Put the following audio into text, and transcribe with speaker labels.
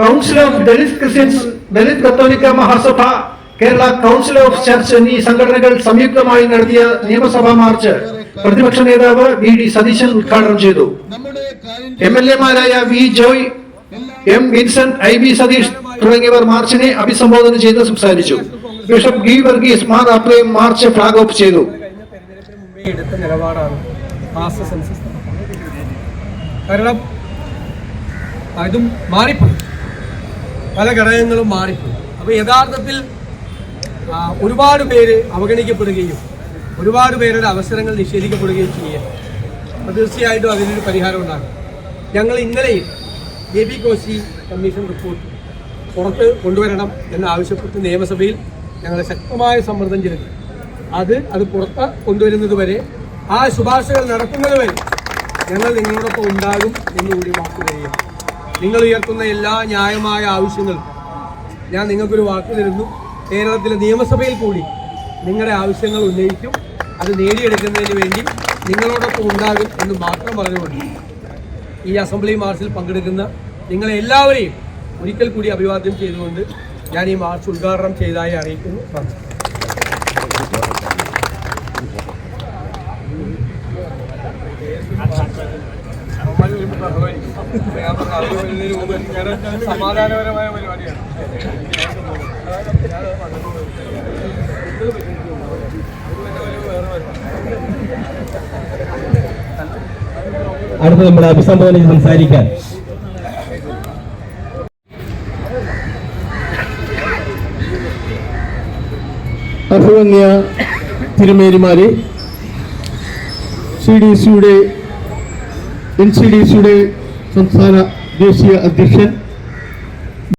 Speaker 1: Council of Dalit Christians Dalit കത്തോലിക്ക Mahasabha Kerala council of church എന്നീ സംഘടനകൾ സംയുക്തമായി നടത്തിയ നിയമസഭാ മാർച്ച് പ്രതിപക്ഷ നേതാവ് വി ഡി സതീശൻ ഉദ്ഘാടനം ചെയ്തു. M L എമാരായ V Joy M Vincent I B Satheesh തുടങ്ങിയവർ മാർച്ചിനെ അഭിസംബോധന ചെയ്ത് സംസാരിച്ചു. ബിഷപ്പ് ഗി വർഗീസ് മാർ അപ്രയും മാർച്ച് ഫ്ലാഗ് ഓഫ് ചെയ്തു.
Speaker 2: നിലപാടാണ് അതും മാറിപ്പോയി. പല ഘടകങ്ങളും മാറിപ്പോയി. അപ്പോൾ യഥാർത്ഥത്തിൽ ഒരുപാട് പേര് അവഗണിക്കപ്പെടുകയും ഒരുപാട് പേരുടെ അവസരങ്ങൾ നിഷേധിക്കപ്പെടുകയും ചെയ്യുക അപ്പോൾ തീർച്ചയായിട്ടും അതിനൊരു പരിഹാരം ഉണ്ടാകും. ഞങ്ങൾ ഇന്നലെയും A B Koshy commission report പുറത്ത് കൊണ്ടുവരണം എന്നാവശ്യപ്പെട്ട് നിയമസഭയിൽ ഞങ്ങൾ ശക്തമായ സമ്മർദ്ദം ചെലുത്തി. അത് അത് പുറത്ത് കൊണ്ടുവരുന്നത് വരെ ആ ശുപാർശകൾ നടക്കുന്നത് വരെ ഞങ്ങൾ നിങ്ങളോടൊപ്പം ഉണ്ടാകും എന്നുകൂടി വാക്ക് തരികയാണ് നിങ്ങൾ ഉയർത്തുന്ന എല്ലാ ന്യായമായ ആവശ്യങ്ങളും ഞാൻ നിങ്ങൾക്കൊരു വാക്ക് തരുന്നു. കേരളത്തിലെ നിയമസഭയിൽ കൂടി നിങ്ങളുടെ ആവശ്യങ്ങൾ ഉന്നയിക്കും. അത് നേടിയെടുക്കുന്നതിന് വേണ്ടി നിങ്ങളോടൊപ്പം ഉണ്ടാകും എന്ന് മാത്രം പറഞ്ഞുകൊണ്ട് ഈ അസംബ്ലി മാർച്ചിൽ പങ്കെടുക്കുന്ന നിങ്ങളെ എല്ലാവരെയും ഒരിക്കൽ കൂടി അഭിവാദ്യം ചെയ്തുകൊണ്ട് ഞാൻ ഈ മാർച്ച് ഉദ്ഘാടനം ചെയ്തതായി അറിയിക്കുന്നു. നന്ദി. സമാധാനപരമായ പരിപാടിയാണ്
Speaker 3: അടുത്ത് നമ്മുടെ അഭിസംബോധന ചെയ്ത് സംസാരിക്കാൻ.
Speaker 4: അഭിമന്യ തിരുമേരിമാരെ സി ഡി സിയുടെ എൻ സി ഡി സിയുടെ സംസ്ഥാന ദേശീയ അധ്യക്ഷൻ